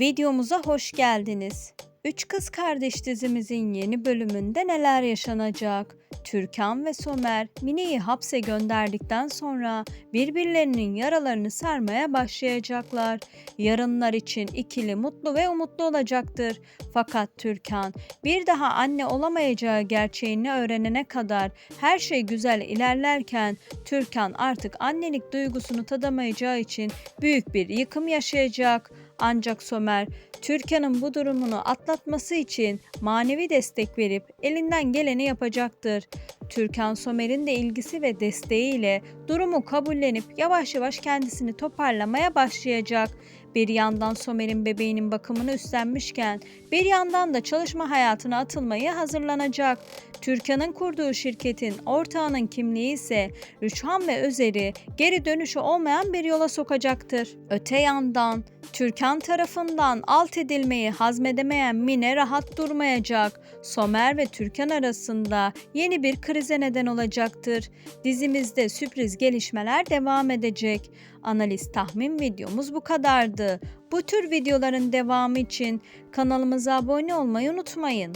Videomuza hoş geldiniz. Üç Kız Kardeş dizimizin yeni bölümünde neler yaşanacak? Türkan ve Somer Mine'yi hapse gönderdikten sonra birbirlerinin yaralarını sarmaya başlayacaklar. Yarınlar için ikili mutlu ve umutlu olacaktır. Fakat Türkan bir daha anne olamayacağı gerçeğini öğrenene kadar her şey güzel ilerlerken Türkan artık annelik duygusunu tadamayacağı için büyük bir yıkım yaşayacak. Ancak Somer Türkan'ın bu durumunu atlatması için manevi destek verip elinden geleni yapacaktır. Türkan Somer'in de ilgisi ve desteğiyle durumu kabullenip yavaş yavaş kendisini toparlamaya başlayacak. Bir yandan Somer'in bebeğinin bakımını üstlenmişken bir yandan da çalışma hayatına atılmayı hazırlanacak. Türkan'ın kurduğu şirketin ortağının kimliği ise Rüçhan ve Özer'i geri dönüşü olmayan bir yola sokacaktır. Öte yandan Türkan tarafından alt edilmeyi hazmedemeyen Mine rahat durmayacak. Somer ve Türkan arasında yeni bir krize neden olacaktır. Dizimizde sürpriz gelişmeler devam edecek. Analiz tahmin videomuz bu kadardı. Bu tür videoların devamı için kanalımıza abone olmayı unutmayın.